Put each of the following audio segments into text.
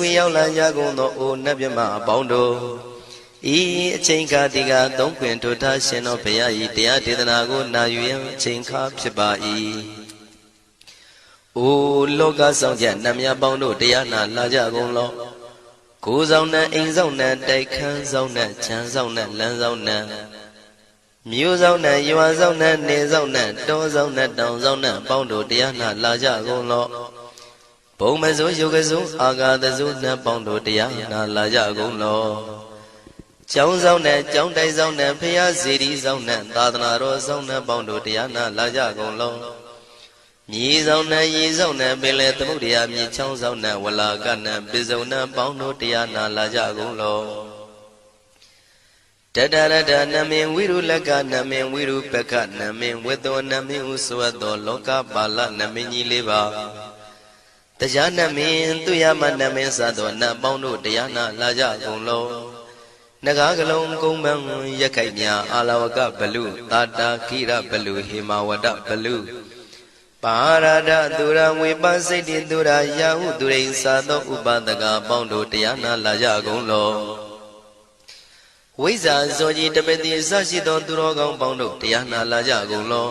ဝင်ရောက်လာကြကုန်သောအိုနတ်မြမအပေါင်းတို့ဤအချိန်ခါဒီကသုံးခွင်ထိုထားရှင်တော်ဘုရားဤတရားဒေသနာကိုနာယူရန်အချိန်ခါဖြစ်ပါ၏အိုလောကဆောင်ကြနတ်မြတ်ပေါင်းတို့တရားနာလာကြကုန်လောကိုယ်ဆောင်နဲ့အိမ်ဆောင်နဲ့တိုက်ခန်းဆောင်နဲ့ခြံဆောင်နဲ့လမ်းဆောင်နဲ့မြို့ဆောင်နဲ့ရွာဆောင်နဲ့နေဆောင်နဲ့တောဆောင်နဲ့တောင်ဆောင်နဲ့ပေါင်းတို့တရားနာလာကြကုန်လော ဘုံမစိုးယုတ်ကစိုးအာဂါတစိုးနတ်ပေါင်းတို့တရားနာလာကြကုန်လောကျောင်းဆောင်နဲ့ကျောင်းတိုက်ဆောင်နဲ့ဖရာစီရီဆောင်နဲ့သာသနာတော်ဆောင်နဲ့ပေါင်းတို့တရားနာလာကြကုန်လောမြေဆောင်နဲ့ရေဆောင်နဲ့ပင်လေသမုဒ္ဒရာမြေချောင်းဆောင်နဲ့ဝလာကနဲ့ပိစုံနဲ့ပေါင်းတို့တရားနာလာကြကုန်လောတတရတနမင်ဝိရုလကနမင်ဝိရုပကနမင်ဝေသောနမင်ဥစွတ်သောလောကပါဠနမင်ကြီးလေးပါ တရားနမင်သူရမနမင်စသောနတ်ပေါင်းတို့တရားနာလာကြကုန်လောနဂါကလုံးကုံပန်းရခိုက်မြအာလဝကဘလူတာတာခိရဘလူဟေမဝဒဘလူပါရဒသူရဝေပစိတ်တိသူရယာဟုသူရိသာသောဥပဒကပေါင်းတို့တရားနာလာကြကုန်လောဝိဇ္ဇာဇောကြီးတပတိစရှိသောသူတော်ကောင်းပေါင်းတို့တရားနာလာကြကုန်လော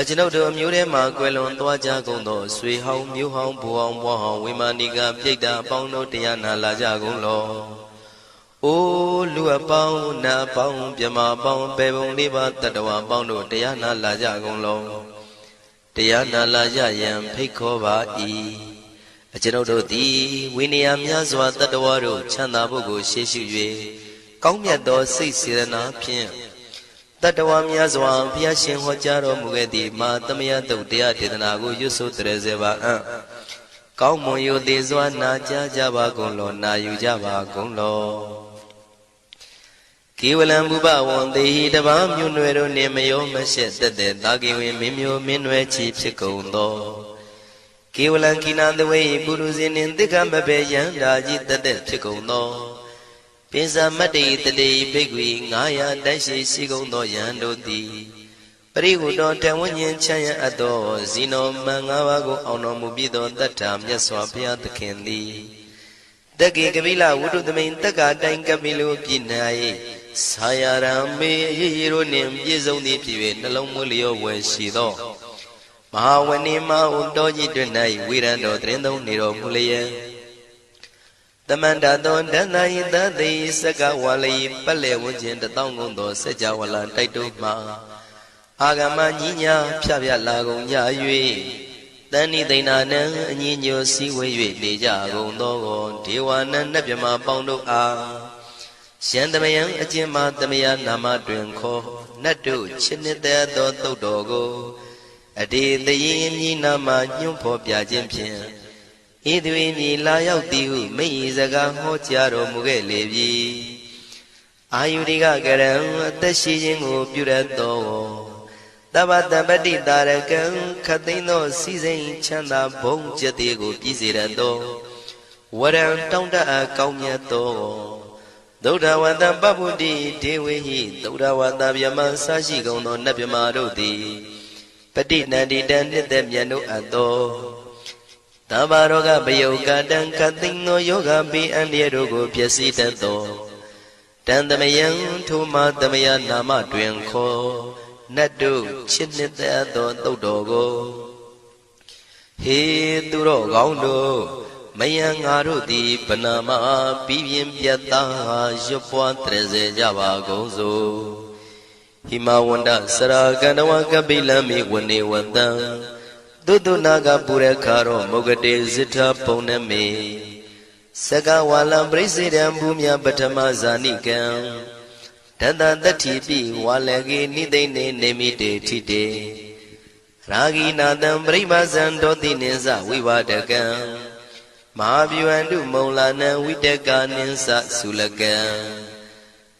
အကျွန်ုပ်တို့အမျိုးထဲမှာကွယ်လွန်သွားကြကုန်သောဆွေဟောင်းမျိုးဟောင်းဘူဟောင်းဘွားဟောင်းဝိမာနိကပြိတ္တာအပေါင်းတို့တရားနာလာကြကုန်လော။အိုးလူအပေါင်းနတ်အပေါင်းမြမအပေါင်းပေပုံလေးပါတတဝအပေါင်းတို့တရားနာလာကြကုန်လော။တရားနာလာကြရန်ဖိတ်ခေါ်ပါ၏။အကျွန်ုပ်တို့သည်ဝိနည်းများစွာတတဝတို့ချမ်းသာဖို့ကိုရှေ့ရှု၍ကောင်းမြတ်သောစိတ်စေတနာဖြင့် တတဝများစွာဘုရားရှင်ဟောကြားတော်မူခဲ့သည့်မာသမယတုတ်တရားဒေသနာကိုရွတ်ဆိုတရစေပါအံ့ကောင်းမွန်ယုသေးစွာနာကြားကြပါကုန်လောနာယူကြပါကုန်လောကေဝလံဘုဘဝံတေဟိတပါမြွနွယ်တို့နှင့်မယောမရှက်သက်သက်တာကေဝင်မင်းမျိုးမင်းနွယ်ချီဖြစ်ကုန်သောကေဝလံကိနာသဝေပုရုဇဉ်နှင့်တိက္ခမဘေယံဓာကြီးသက်သက်ဖြစ်ကုန်သော ပိစမတ္တိတတိဘိက္ခွေ900တိုက်ရှိရှိကုန်သောယံတို့သည်ပရိဟုတော်တဝဉ္ဉ္ချမ်းရအပ်သောဇီနောမန်၅ပါးကိုအောင်တော်မူပြီးသောတတ္ထာမြတ်စွာဘုရားသခင်သည်တက္ကေကပိလဝုဒ္ဓသမိန်တက္ကတိုင်ကပိလုပြည်၌ဆာယရံမေရေရေတို့နှင့်ပြည့်စုံသည်ဖြစ်၍နှလုံးမွေးလျောဝယ်ရှိသောမဟာဝဏိမဟုတော်ကြီးတွင်၌ဝိရံတော်တရင်သုံးနေတော်မူလျက် တမန္တသောဒန္တာယိသတိစကဝါလိပက်လေဝန်းကျင်တသောင်းကုန်သောစัจ java လာတိုက်တို့မှာအာဂမညီညာဖြပြလာကုန်ကြ၍တန်ဤသိဏနံအညီညွတ်စည်းဝေး၍နေကြကုန်သောဒေဝနံနတ်မြမပေါင်းတို့အားရှန္တမယံအကျဉ်မသမယနာမတွင်ခေါ်နတ်တို့ချစ်နှစ်သက်သောတုတ်တော်ကိုအတေတရင်ညီနာမညွန့်ဖော်ပြခြင်းဖြင့် ဤသူ၏မြည်လာရောက်သည်ဟုမိဤစကားဟောကြားတော်မူခဲ့လေပြီအာယုရိကကရံအသက်ရှိခြင်းကိုပြုရသောတပ္ပတပတိတာရကံခသိန်းသောစီစိန်ချမ်းသာဘုံကျက်သေးကိုပြည့်စေရသောဝရံတောင်းတအပ်ကောင်းမြတ်သောသုဒ္ဓဝတ္တပပ္ပုတိဒေဝေဟိသုဒ္ဓဝတ္တဗျမဆရှိကုန်သောနတ်ဗျမတို့သည်ပဋိနန္တိတံနှစ်သက်မြတ်တို့အပ်သော တဘာရောဂဘယုကတံကသိင်သောယောဂပိအန္တရာတို့ကိုပျက်စီးတတ်သောတန်သမယံထိုမာသမယနာမတွင်ခေါ်နတ်တို့ချစ်နှစ်သက်သောတုတ်တော်ကိုဟေသူတော်ကောင်းတို့မယံငါတို့သည်ဗနာမပြီးပြင်းပြတ်သားရွတ်ပွားတရစေကြပါကုန်စို့ဟိမဝန္တစရာကန္တဝကပိလံမိဝနေဝတံ သုတုနာကပုရခါရောမုဂတေဇိထပုံနမေစကဝါလံပရိစေတံဘူမြပထမဇာနိကံတတတတိပိဝါလကေနိသိနေနေမိတေထိတေရာဂိနာတံပရိမဇံတောတိနိသဝိဝဒကံမဟာဗျဝန္တုမုံလာနံဝိတကနိသသုလကံ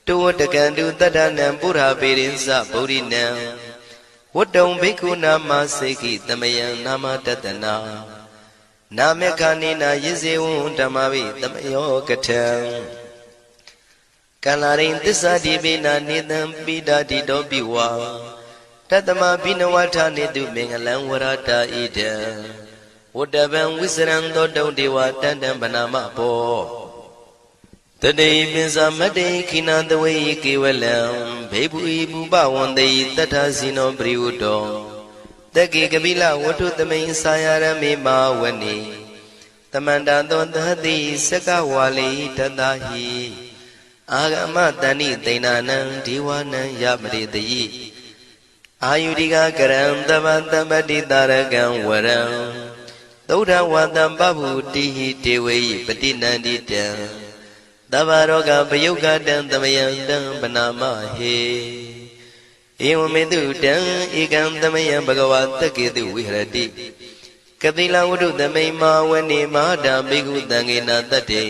တောဝတကံတုတတ္ထနံပုရာပေရိသဗုဒ္ဓိနံ ဝတ္တုံဘိက္ခုနာမစေကိတမယံနာမတတနာနာမေခဏိနာယဇေဝံဓမ္မဝိတမယောကထံကလရိန်သစ္စာတိပိနာနေတံပိတာတိတောပိဝါတတမဘိနဝထနေတုမင်္ဂလံဝရတာဣဒံဝတ္တဗံဝိစရံသောတုံဒေဝတန္တံဗနာမဘော တတိပင်စမတ္တိခိနာတဝေကေဝလံဘေဘူဤဘူပဝန္တိတတ္ထစီနောပရိဝတ္တောတက္ကေကပိလဝတ္ထုသမိန်စာယရမေမာဝနိတမန္တသောသတိစကဝါလိတတဟိအာဂမတဏိသိဏနံဒီဝနံယမရိတယိအာယုရိကကရံတမတမတိတာရကံဝရံသုဒ္ဓဝတံပဗုတိဟိတေဝေယိပတိနန္တိတံ တဗ္ဗရောဂပယုတ်ကတံသမယံတံပနာမဟေဧဝမေတုတံဧကံသမယံဘဂဝါတက္ကေတုဝိဟရတိကတိလဝတ္ထုသမိန်မာဝနေမဟာတာဘေကုတံငေနာတတ္တေ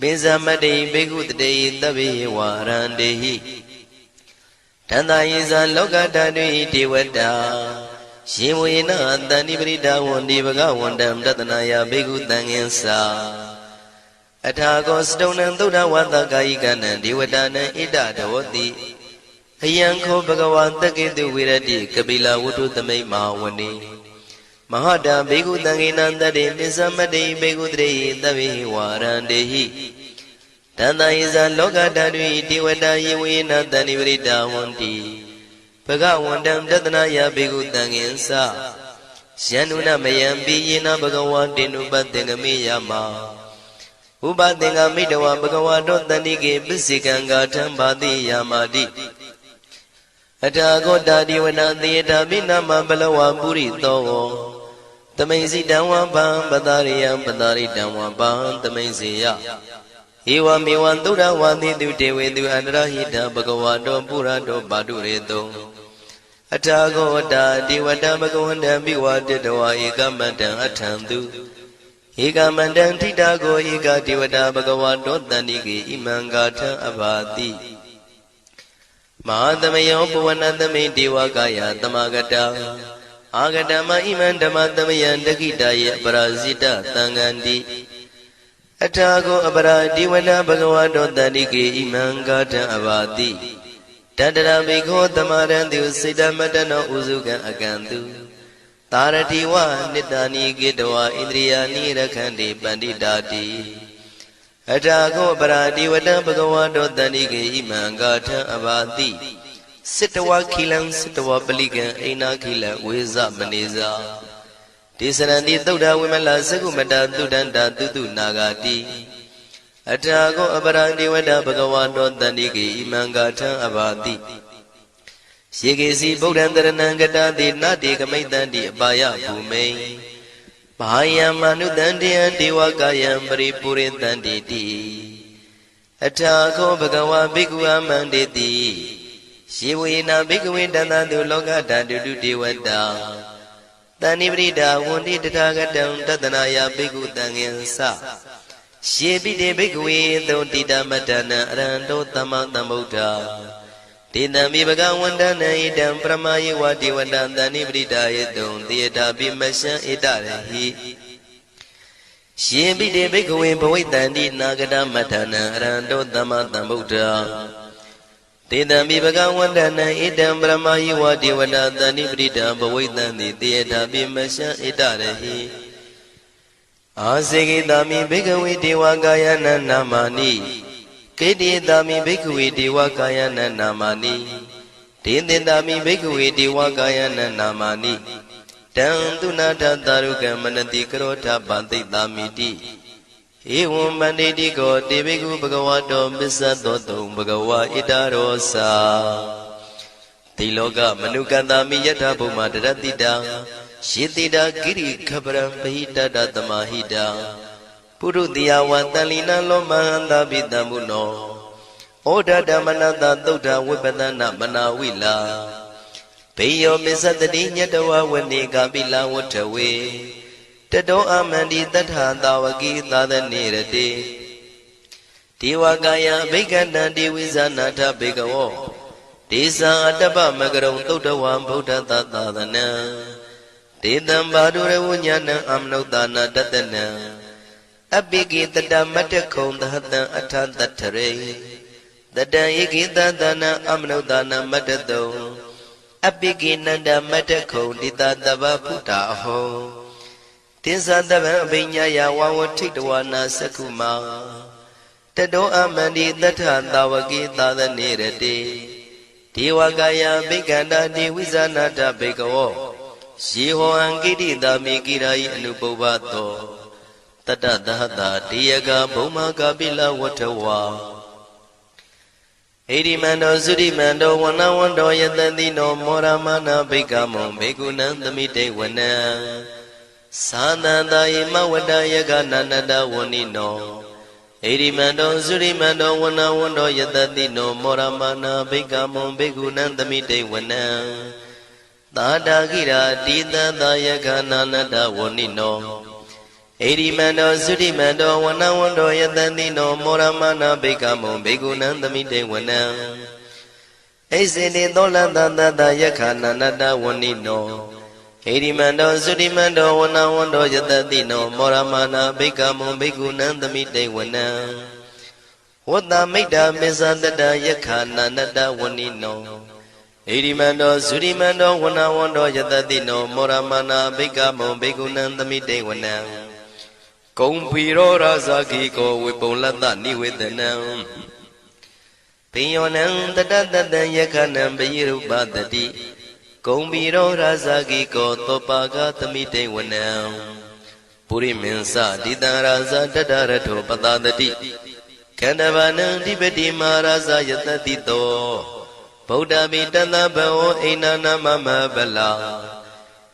ပိဇမတ္တိဘေကုတတေသဗ္ဗေဝါရန္တေဟိတန္တာယေဇာလောကဓာတုဣဒေဝတာရှင်ဝေနတန္တိပရိဒါဝန္ဒီဘဂဝန္တံတတနာယဘေကုတံငင်္စာ အထာကောစတုံနံသုဒ္ဓဝတ္တကာယိကနံဒေဝတာနံဣဒတဝတိအယံခောဘဂဝါတက္ကေတုဝိရတိကပိလဝတ္ထုသမိတ်မဟာဝနေမဟာတာဘေကုတံငေနံတတေပစ္စမတေဘေကုတရေသဗ္ဗေဝါရန္တေဟိတန္တယဇာလောကဓာတုဒေဝတာယေဝေနတန္တိပရိဒါဝန္တိဘဂဝန္တံတတနာယဘေကုတံငင်္စာယန္နုနမယံပိယေနဘဂဝါတေနုပတေငမေယမ ဥပသင်္ကမိတဝဘဂဝါတောတန္တိကေပစ္စေကံဂါထံပါတိယာမာတိအထာဂောတာဒီဝနာသေယတာမိနာမဘလဝပုရိသောသမိန်စီတံဝပံပတာရိယံပတာရိတံဝပံသမိန်စီယဧဝမေဝံသုဒ္ဓဝါတိတုတေဝေတုအန္တရဟိတဘဂဝါတောပုရတောပါတုရေတောအထာဂောတာဒီဝတဘဂဝန္တံပိဝါတတဝါဧကမတံအထံသူ ဧကမတံထိတာကိုဧကတိဝတာဘဂဝါတောတန္တိကေဣမံဂါထံအဘာတိမဟာသမယောပဝနသမိဒေဝကာယသမဂတအာဂတမဣမံဓမ္မသမယံတခိတယေအပရာဇိတသံဃန္တိအထာကိုအပရာဒီဝနာဘဂဝါတောတန္တိကေဣမံဂါထံအဘာတိတတရမိခောသမရံတုစေတမတနောဥစုကံအကံတု သာရတိဝနိတ္တာနိကေတဝဣန္ဒြိယာနိရခန္တိပန္တိတာတိအထာခောပရာတိဝတံဘဂဝါတောတန္တိကေဣမံဂါထံအဘာတိစစ်တဝခိလံစစ်တဝပလိကံအိနာခိလံဝေဇမနေဇာဒေသရန္တိသုဒ္ဓဝိမလသကုမတသုဒန္တာတုတုနာဂာတိအထာခောအပရံဒီဝတဘဂဝါတောတန္တိကေဣမံဂါထံအဘာတိ ယေကေစီဗုဒ္ဓံတရဏံကတတိနတေကမိတ်တန္တိအပါယဘူမိန်ဘာယံမနုတန္တယံဒေဝကာယံပရိပုရိတန္တိတိအထာခောဘဂဝါဘိက္ခုအမန္တေတိယေဝေနာဘိက္ခဝေတန္တတုလောကဓာတုတုဒေဝတာတဏိပရိဒာဝန္တိတထာဂတံတတနာယဘိက္ခုတံငင်္စယေပိတေဘိက္ခဝေသုံတိတမတ္တနံအရဟံတောသမ္မာသမ္ဗုဒ္ဓ ဒေတံမိဘဂဝန္တနံဣတံပရမယေဝတိဝတ္တတဏိပရိဒာယေတုံတေယတာပိမရှံဣတရဟိရှင်ပိတေဘိက္ခဝေဘဝိတန္တိနာဂတမတ္တနံအရဟံတောသမ္မာသမ္ဗုဒ္ဓတေတံမိဘဂဝန္တနံဣတံပရမယေဝတိဝတ္တတဏိပရိဒာဘဝိတန္တိတေယတာပိမရှံဣတရဟိအာစေကိတာမိဘိကဝေဒေဝကာယနာနာမာနိ ကေတိတာမိဘိကဝေဒေဝကာယနာနာမာနိဒေသင်တာမိဘိကဝေဒေဝကာယနာနာမာနိတံသူနာထတာရုကမနတိကရောထပန္တိတာမိတိဧဝံမန္တိတိကောတေဘိကုဘဂဝတောပစ္စသောတုံဘဂဝါဣတရောစာတိလောကမနုကန္တာမိယထာဘုမတရတိတံယေတိတာကိရိခပရံပဟိတတသမာဟိတာ ပုရုတိယဝတန်လီနလောမဟန္တာပိတံမုနောဩဒဓမ္မနတသုဒ္ဓဝိပဒနာမနာဝိလာဘေယောမစ္စတတိညတဝဝနေကပိလဝထဝေတတောအမန္တိတထသာဝကိသာသနေရတိဒေဝကာယဘိက္ခဏံဒီဝိဇာနာထဘေကဝောဒေဇာအတ္တပမကရုံသုဒ္ဓဝံဗုဒ္ဓသာသာသနံတေတံဘာဒုရဝညာဏံအမနုဿာနာတတနံ အပိကိတတမတ္တခုံသဟတံအထတထရေတတံဧကိတသနာအမနုဿာနာမတ္တတုံအပိကိနန္ဒမတ္တခုံတိတတဗ္ဗဖုတာအဟောတင်္ဇာတဗံအဘိညာယဝဝထိတဝနာစကုမာတတောအမန္တိတထသာဝကေသာသနေရတေဒေဝကာယဘိက္ခန္တာဒေဝိဇာနာတဘေကဝောယေဟောအံကိတိတာမိကိရာယအနုပုဗ္ဗတော တတသဟတာတေယကဘုံမကပိလဝထဝါဣရိမန္တောသုရိမန္တောဝနဝန္တောယတတိနောမောရမနာဘိက္ခမုံဘေကုဏံသမိတေဝနံသာသန္တာယမဝတ္တယကနန္တဝဏိနောဣရိမန္တောသုရိမန္တောဝနဝန္တောယတတိနောမောရမနာဘိက္ခမုံဘေကုဏံသမိတေဝနံသာတာကိရာတိတသာယကနာနတဝဏိနော ဣရိမန္တောသုရိမန္တောဝနဝန္တောယတတိနောမောရမနာဘိက္ခမုံဘေကုဏံသမိတေဝနံဣစေတိသောလတတတယခာနန္တဝဏိနောဟိရိမန္တောသုတိမန္တောဝနဝန္တောယတတိနောမောရမနာဘိက္ခမုံဘိက္ခုနံသမိတေဝနံဝတ္တမိတ်တာမေဇာတတယခာနန္တဝဏိနောဟိရိမန္တောသုရိမန္တောဝနဝန္တောယတတိနောမောရမနာဘိက္ခမုံဘိက္ခုနံသမိတေဝနံ ကုံဖီရောရာဇာခိကောဝေပုံလတ္တနိဝေဒနံပိယောနံတတတတံယခနံပိရုပတတိဂုံဘီရောရာဇာကိကောသောပါကသမိတေဝနံပုရိမင်းစဒီတံရာဇာတတရထောပတတတိခန္ဓဘာနံဓိပတိမာရာဇာယတတိတောဗုဒ္ဓမိတသဘဝအိနာနာမမဗလာ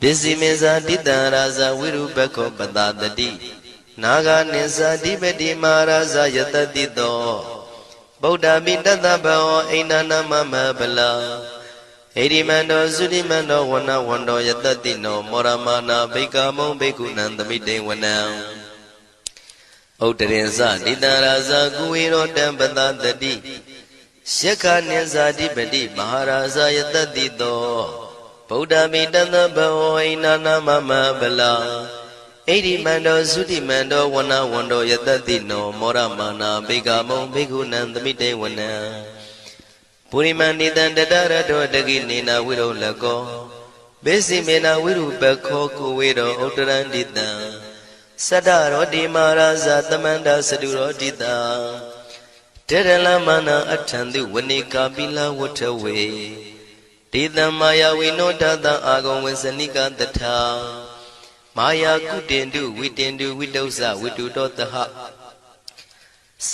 ပစ္စည်းမေဇာတိတံရာဇဝိရုပခောပတတတိနာဂနိဇာတိပတိမဟာရာဇယတတိတောဗုဒ္ဓပိတတဘဝအိန္ဒနာမမဗလာဣရိမန္တောသုတိမန္တောဝနဝန္တောယတတိနောမောရမနာဘိက္ခမုံဘိက္ခုနံသမိတေဝနံဥတရင်စတိတရာဇာကုဝေရောတံပတတတိရှက္ခနိဇာတိပတိမဟာရာဇာယတတိတော ဗုဒ္ဓမိတသဘဝိနာနာမမဗလာဣရိမန္တောသုတိမန္တောဝနဝန္တောယတတိနောမောရမနာဘိက္ခမုံဘိက္ခုနံသမိတေဝနံပုရိမဏိတံတတရတောတကိနေနာဝိရုလကောဘေစီမေနာဝိရုပခောကုဝေရောဥတရန္တိတံသတ္တရောတိမာရာဇာသမန္တာစတုရောတိတာတေရလမနာအထံသူဝနိကာပိလဝထဝေ ဒေတံမာယဝိနောတတအာဂုံဝေစနိကတထာမာယာကုတင်တုဝိတင်တုဝိတုဇဝိတုတောတဟ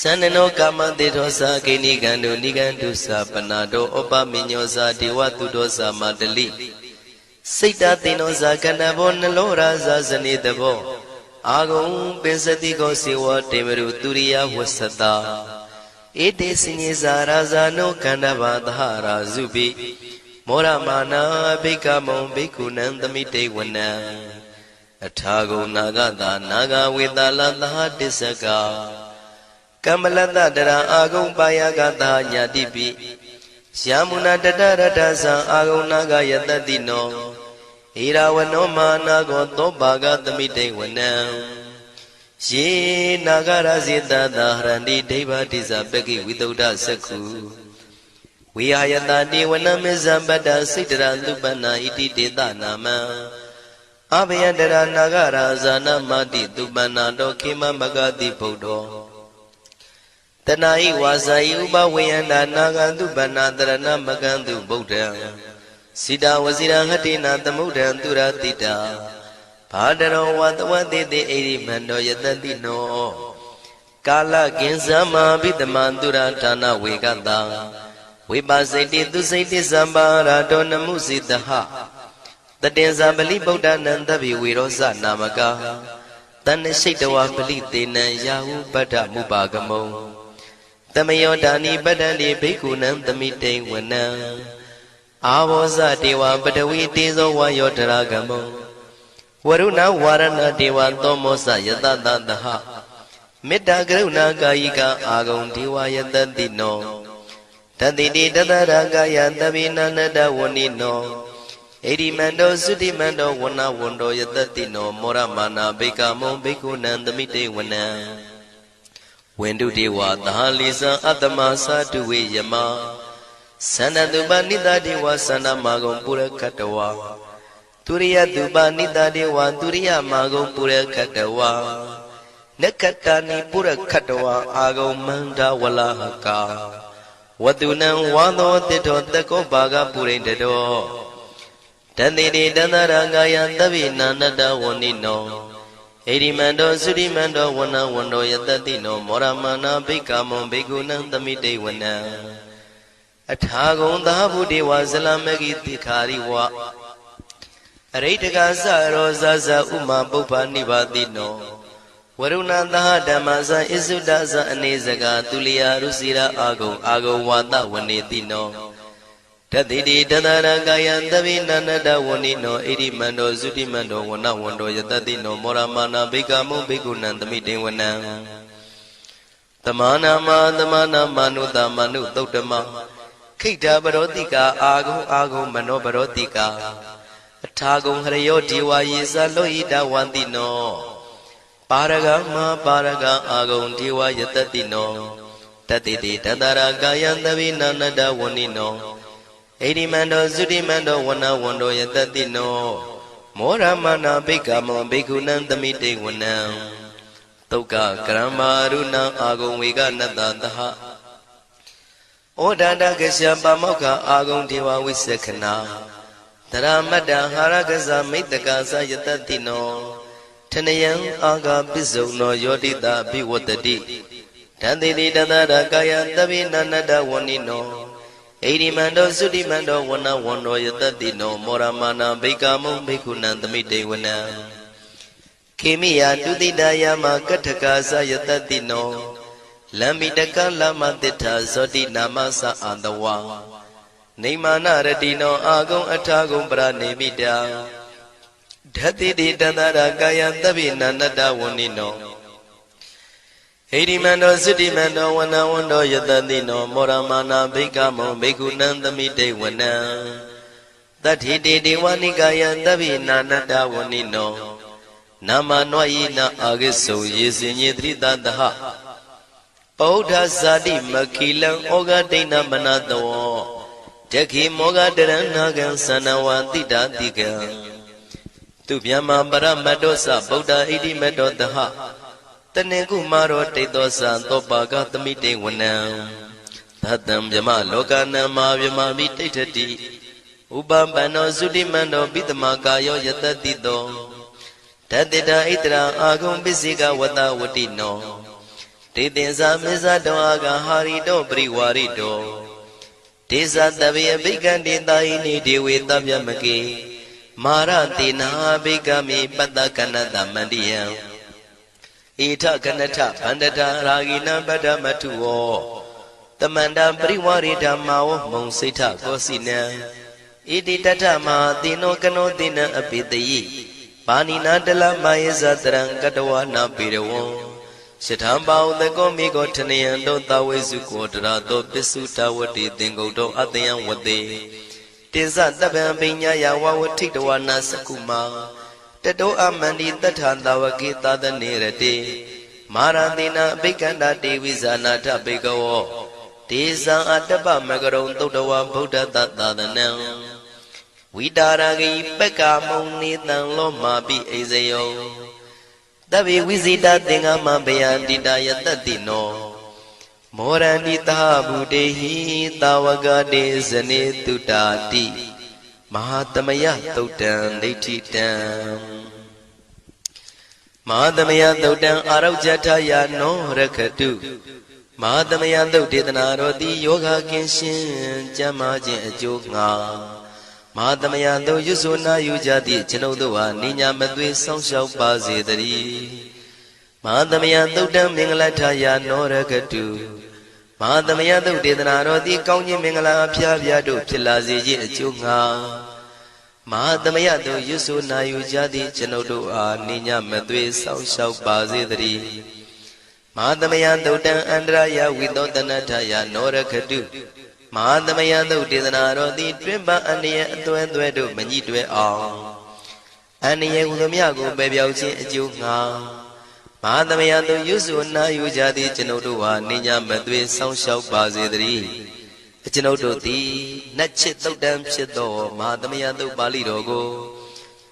သန္နနောကာမတေသောသာဂိနိကံတုနိကံတုသာပနာတောဩပမညောသာဒေဝတုတောသာမတလိစိတ်တသိနောသာကဏဘောနလောရာသာဇနေတဘောအာဂုံပင်စတိကောစေဝတေမရုသူရိယဝဆတာဧတေစညေဇာရာဇာနောကန္တဘာသဟရာဇုပိ မောရမာနာဘိကမုံဘိက္ခုနံသမိတေဝနံအထာဂုံနာဂတာနာဂဝေတလသဟတစ္စကာကမ္မလတ္တတရာအာဂုံပါယကသာညာတိပိယာမုနာတတရတသံအာဂုံနာဂယတတိနောဟိရဝနောမာနာကောသောပါကသမိတေဝနံယေနာဂရဇေတသာဟရန္တိဒိဗ္ဗတိဇပကိဝိတုဒ္ဓသက္ခု ဝိဟာယတတိဝနမေဇံပတ္တစိတရသုပနာဣတိတေတနာမံအဘယတရနာဂရာဇာနမတိသုပနာတောခေမမဂတိဗုဒ္ဓောတဏှာဤဝါစာဤဥပဝေယန္တာနာဂန္တုဗန္နာတရဏမကန္တုဗုဒ္ဓံစိတာဝစီရဟတိနာသမုဒ္ဒံသူရတိတာဘာတရောဝတဝတိတိဣရိမန္တောယတတိနောကာလကင်ဇမဘိတမန္တုရဌာနဝေကတံ ဝိပါစိတိသူစိတိသမ္ပါရာတောနမှုစိတဟတတင်္ဇပလိဗုဒ္ဓနံတဗ္ဗေဝေရောဇနာမကတဏ္ဍရှိတဝပလိတေနံယာဟုပတ္ထမုပါကမုံတမယောဒါနိပတ္တန္တိဘိက္ခုနံသမိတိဝနံအာဘောဇတေဝပတဝီတေဇောဝါယောတရာဂမောဝရုဏဝါရဏဒေဝသောမောစယတတသဟမေတ္တာကရုဏာကာယိကအာဂုံဒေဝယတတိနော တတိတိတတရာကာယသဗ္ဗိနန္တဝဏိနောဣရိမန္တောသုတိမန္တောဝဏဝန္တောယတတိနောမောရမာနာဘေကမုံဘေကုဏံသမိတေဝနံဝန္တုဒေဝသဟလိဇံအတ္တမသာတုဝေယမသန္တတုပနိတဒေဝသန္တမာဂုံပုရခတဝါသူရိယတုပနိတဒေဝသူရိယမာဂုံပုရခတဝါနက္ကတနိပုရခတဝါအာဂုံမန္တဝလဟကာ ဝတုနံဝါသောတိတောတကောဘာဂပုရိတတောတတိတိတန္တရာကာယသဗ္ဗိနာနတဝဏိနောဣရိမန္တောသုရိမန္တောဝနဝန္တောယတတိနောမောရမနာဘိကမောဘိကုဏံသမိတေဝနံအထာဂုံသာဘုဒေဝဇလမဂိတိခာရိဝအရိတကသရောဇဇဥမာပုပ္ပနိဗ္ဗာတိနော ဝရုဏသဟဓမ္မဇဣစုဒဇအနေစကသူလျာရုစီရာအာဂုံအာဂုံဝါဒဝနေတိနောတတိတိတတရကာယံသဗိနန္တဝဏိနောဣရိမန္တောသုတိမန္တောဝနဝန္တောယတတိနောမောရမာနာဘိကမုဘိကုဏံသမိတေဝနံတမနာမသမနာမနုတမနုသုတ်တမခိတ္တပရောတိကာအာဂုံအာဂုံမနောပရောတိကာအထာဂုံဟရယောဒေဝယေသလောဟိတဝန္တိနော ပါရဂမပါရဂအာဂုံဒေဝယတတိနောတတိတိတတရာကာယံသဗိနန္တဝဏိနောဣရိမန္တောသုတိမန္တောဝနဝန္တောယတတိနောမောရမနာဘိကမောဘိက္ခုနံသမိတေဝနံတုတ်ကကရမရုဏအာဂုံဝေကနတ္တသဟဩဒန္တကရှပါမောက္ခအာဂုံဒေဝဝိသခနာတရမတ္တဟာရကဇမိတ္တကသယတတိနော ထနယံအာဂပစ္စုံနောယောတိတာဘိဝတ္တိတန်တိတိတတရကာယသဗ္ဗိနန္တဝဏိနောဣရိမန္တောသုတိမန္တောဝနဝန္တောယတတိနောမောရမနာဘိကာမုံဘိက္ခုနံသမိတေဝနံခေမိယတုတိတယမကထကာသယတတိနောလမ္မိတကလမတိထာဇောတိနာမသအာတဝါနေမာနရတိနောအာဂုံအထာဂုံပရနေမိတာ ဓတိတိတန္တရာကာယံသဗ္ဗိနန္တဝဏိနောဟိရိမန္တောသုတိမန္တောဝနဝန္တောယတတိနော မောရမနာဘိကမောဘိက္ခုနံသမိတေဝနံတတ္ထိတေဒေဝနိကာယံသဗ္ဗိနာနတဝဏိနောနာမနွယိနာအာဂိစုယေစင်ညေတိတတဟပောဓဇာတိမခိလံဩဃဒိဏမနတောတခိမောဃတရဏကံသနဝတိတာတိကံ သူဗျမပရမတ္တောသဗုဒ္ဓဣတိမတ္တောတဟတနေကုမာရောတိတ်သောသံသောပါကသမိတေဝနံသတ္တံဗျမလောကနံမာဗျမမိတိဋ္ဌတိဥပပန္နောသုတိမန္တောပိတမကာယောယတတိတောတတိတာဣတရာအာဂုံပစ္စေကဝတဝတိနောတေတင်္စာမေဇတောအာဂဟာရိတောပရိဝါရိတောဒေသတဗေအဘိကံတေတာဟိနိဒေဝေတဗျမကေ မာရတေနာဘိကမိပတ္တကနတမန္တိယံဣထကနထဗန္တတာရာဂိနံပတ္တမထုဝောတမန္တပရိဝရိဓမ္မာဝမုံစိဋ္ဌကောစီနံဣတိတထမဟာတိနောကနောတိနံအပိတယိပါဏိနာတလမယေဇတရံကတဝနာပေရဝံရှထံပါဥတကောမိကောထနယံတောတဝေစုကောတရာတောပစ္စုတဝတိသင်္ကုတ်တောအတယံဝတေ တင်စတပံပိညာယဝဝထိတဝနာစကုမာတတောအမန္တိတထံတဝကေသာသနေရတေမာရတိနာအဘိကန္တာတေဝိဇာနာထဘေကဝောဒေဇံအတ္တပမကရုံသုတ်တဝဗုဒ္ဓတသာသနံဝိတာရဂိပက္ကမုံနေတံလောမာပိအိဇယောတဗ္ဗေဝိဇိတသင်္ဃမဘယန္တိတာယတတိနော မောရန္တိသာဗုတေဟိတာဝကတေဇနေတုတာတိမဟာသမယသုတ်တံဒိဋ္ဌိတံမဟာသမယသုတ်တံအာရုဇထယာနောရခတုမဟာသမယသုတ်ဒေသနာတော်သည်ယောဂကင်းရှင်ကျမ်းမာခြင်းအကျိုးငှာမဟာသမယသုတ်ရွဆိုနာယူကြသည့်ကျွန်ုပ်တို့ဟာနိညာမသွေဆောင်းလျှောက်ပါစေတည်းမဟာသမယသုတ်တံမင်္ဂလထယာနောရခတု မဟာသမယသုတ်ဒေသနာတော်သည်ကောင်းခြင်းမင်္ဂလာအဖျားဖျားတို့ဖြစ်လာစေခြင်းအကျိုးငှာမမဟာသမယတို့ရွဆုနာယူကြသည့်ကျွန်ုပ်တို့အားနိညာမသွေစောင့်ရှောက်ပါစေတည်းမဟာသမယသုတ်တံအန္တရာယဝိသောတနထယနောရခတုမဟာသမယသုတ်ဒေသနာတော်သည်တွင်ပန်းအန္တရာအသွဲသွဲတို့မညှိတွဲအောင်အန္တရာဟူသမျှကိုပယ်ပြောက်ခြင်းအကျိုးငှာ မဟာသမယတို့ရွဆုနာယူကြသည့်ကျွန်ုပ်တို့အားနိညာမသွေစောင့်ရှောက်ပါစေတည်းကျွန်ုပ်တို့သည်နတ်ချစ်တုတ်တံဖြစ်သောမဟာသမယသုတ်ပါဠိတော်ကို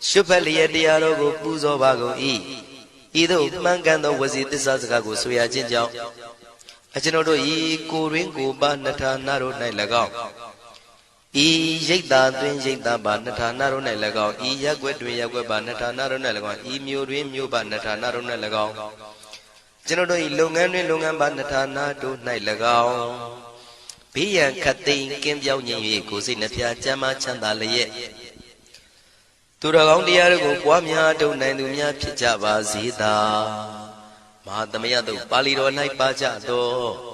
ရှုဖက်လျက်တရားတော်ကိုပူဇော်ပါကုန်၏ဤသို့မှန်ကန်သောဝစီသစ္စာစကားကိုဆိုရခြင်းကြောင့်အကျွန်ုပ်တို့ဤကိုရင်းကိုပါနထာနာတို့၌၎င်း ဤရိတ်တာတွင်ရိတ်တာပါနထာနာတို့၌၎င်းဤရက်ွက်တွင်ရက်ွက်ပါနထာနာတို့၌၎င်းဤမျိုးတွင်မျိုးပါနထာနာတို့၌၎င်းကျွန်ုပ်တို့ဤလုပ်ငန်းတွင်လုပ်ငန်းပါနထာနာတို့၌၎င်းဘေးရန်ခတ်သိမ်းကင်းပြောင်းခြင်း၍ကိုယ်စိတ်နှပြချမ်းသာချမ်းသာလျက်သူတော်ကောင်းတရားတို့ကိုပွားများထုတ်နိုင်သူများဖြစ်ကြပါစေသာမဟာသမယတုတ်ပါဠိတော်၌ပါကြသော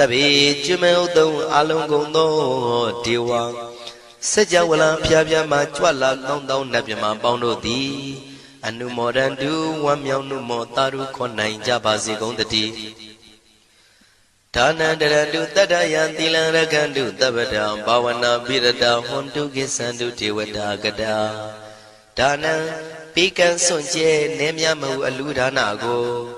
တပိကျွမေဥတုံအလုံးကုန်သောဒေဝစัจ java လံဖျားဖျားမှကြွလာကောင်းသောနတ်မြမပေါင်းတို့သည် အနုမောဒန္တုဝမ်းမြောက်နှုမောတာရုခွန်နိုင်ကြပါစေကုန်တည်းဒါနန္တရတုတတ္တယံသီလံရခန္တုတပ္ပတံဘာဝနာပိရတဟွန်တုကိသန္တုဒေဝတာကတာဒါနံပိကံစွန့်ကျဲနေမြမဟုအလူဒါနကို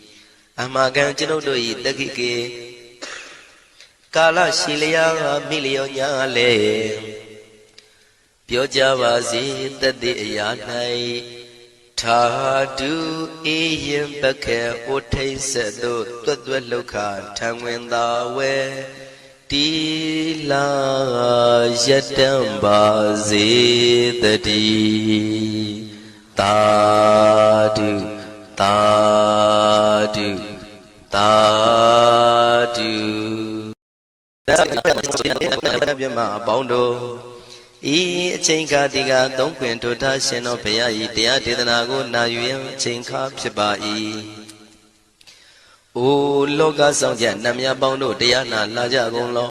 အမကံကျွန်ုပ်တို့၏တက္ခိကေကာလရှိလျာမိလျောညာလေပြောကြပါစေတသက်အရာ၌ထာတုအေယံပခေဩထိတ်ဆက်တို့တွတ်တွတ်လောက်ခထံဝင်သာဝဲတီလာယတံပါစေတတိတာတုတာတု တာတုဒါပြမအပေါင်းတို့ဤအချိန်ခါဒီကသုံးခွင်ထိုထားရှင်တော်ဘုရားဤတရားဒေသနာကိုနာယူရန်အချိန်ခါဖြစ်ပါ၏။အိုလောကဆောင်ကြနတ်များပေါင်းတို့တရားနာလာကြကုန်လော